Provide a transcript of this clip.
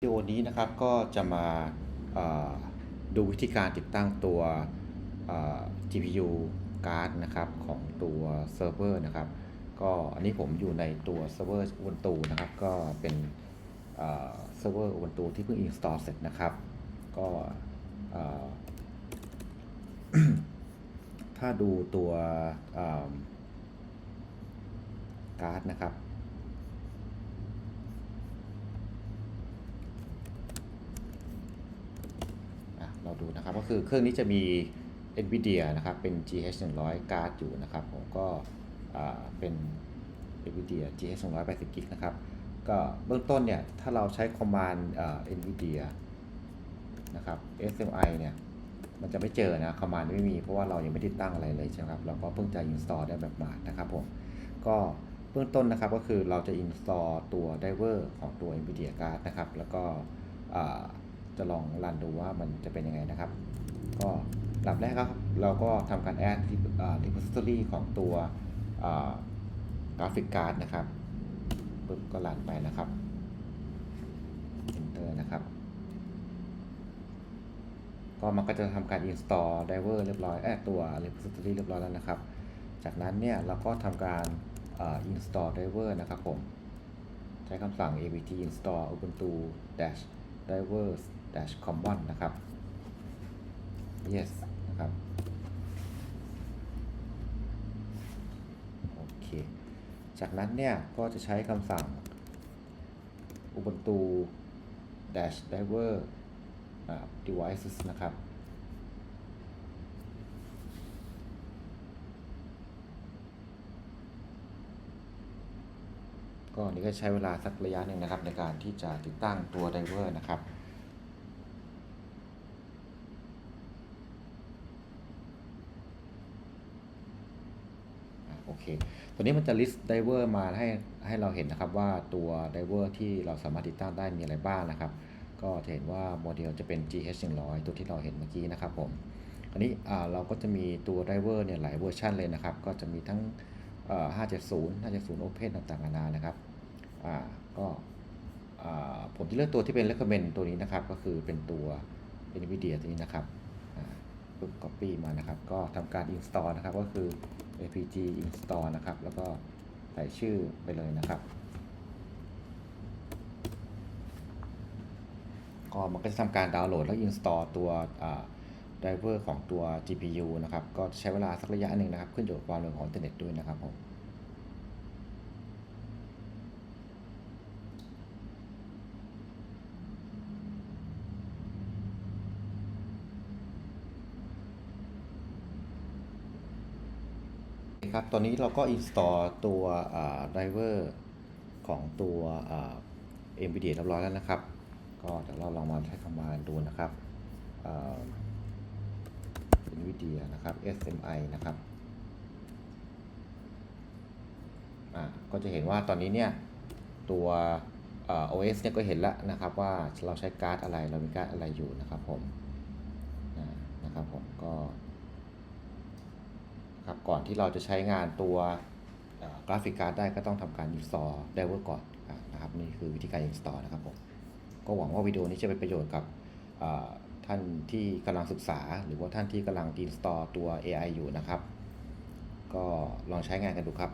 วิดีโอนี้นะครับก็จะมาดูวิธีการติดตั้งตัว GPU card นะครับของตัวเซิร์ฟเวอร์นะครับก็อันนี้ผมอยู่ในตัวเซิร์ฟเวอร์ Ubuntu นะครับก็เป็นเซิร์ฟเวอร์ Ubuntu ที่เพิ่ง install เสร็จนะครับ ก็ถ้าดูตัวการ์ดนะครับ อะ เราดูนะครับ ก็คือเครื่องนี้จะมี NVIDIA นะครับ เป็น GH 100 card อยู่นะครับ ผมก็เป็น NVIDIA GH 180กิกนะครับ ก็เบื้องต้นเนี่ย ถ้าเราใช้ command อ่า NVIDIA นะครับ SMI เนี่ย มันจะไม่เจอนะ command ไม่มี เพราะว่าเรายังไม่ได้ตั้งอะไรเลยใช่ไหมครับ เราก็เพิ่งจะ install ได้แบบมานะครับผม ก็เบื้องต้นนะครับก็คือเราจะ install ตัว driver ของตัว NVIDIA card นะครับ แล้วก็ จะลองรันดูว่ามันจะเป็นยังไงนะครับ ก็ลำดับแรกครับ เราก็ทำการ add repository ของตัวกราฟิกการ์ดนะครับปึ๊บก็รันไปนะครับ enter นะครับ ก็มันก็จะทำการ install driver เรียบร้อยแอดตัว repository เรียบร้อยแล้วนะครับ จากนั้นเนี่ยเราก็ทำการ install driver นะครับผม ใช้คำสั่ง apt install ubuntu dash drivers dash common นะครับ yes นะครับ โอเค จากนั้นเนี่ย ก็จะใช้คำสั่ง ubuntu dash driver devices นะครับ ก็นี่ก็ใช้เวลาสักระยะหนึ่งนะครับ ในการที่จะติดตั้งตัวไดเวอร์นะครับโอเค ตัวนี้มันจะ list driver มาให้ให้เราเห็นนะครับว่าตัว driver ที่เราสามารถติดตั้งได้มีอะไรบ้างนะครับ ก็จะเห็นว่าโมเดลจะเป็น GH 100ตัวที่เราเห็นเมื่อกี้นะครับผม อันนี้เราก็จะมีตัว driver เนี่ยหลายเวอร์ชันเลยนะครับ ก็จะมีทั้ง 570 570 Open ต่างๆนานานะครับ อ่าก็ผมจะเลือกตัวที่เป็น recommend ตัวนี้นะครับ ก็คือเป็นตัว NVIDIA ตัวนี้นะครับปึ๊บ copy มานะครับ ก็ทำการ install นะครับ ก็คือ apg install นะครับ แล้วก็ใส่ชื่อไปเลยนะครับก็มันก็จะทำการดาวน์โหลดแล้ว install ตัว driver ของตัว GPU นะครับ ก็ใช้เวลาสักระยะหนึ่งนะครับ ขึ้นอยู่กับความเร็วของอินเทอร์เน็ตด้วยนะครับผม ครับ ตอนนี้เราก็ install ตัว driver ของตัว NVIDIA เรียบร้อยแล้วนะครับ ก็เดี๋ยวเราลองมาใช้คำว่าดูนะครับ NVIDIA นะครับ SMI นะครับอ่าก็จะเห็นว่าตอนนี้เนี่ย ตัว OS เนี่ยก็เห็นแล้วนะครับว่าเราใช้การ์ดอะไร เรามีการ์ดอะไรอยู่นะครับผม นะครับผม ก็ ครับก่อนที่เราจะใช้งานตัวกราฟิกการ์ดได้ก็ต้องทำการ install driver ก่อนนะครับนี่คือวิธีการ install นะครับผมก็หวังว่าวิดีโอนี้จะเป็นประโยชน์กับท่านที่กำลังศึกษา หรือว่าท่านที่กำลัง install ตัว AI อยู่นะครับ ก็ลองใช้งานกันดูครับ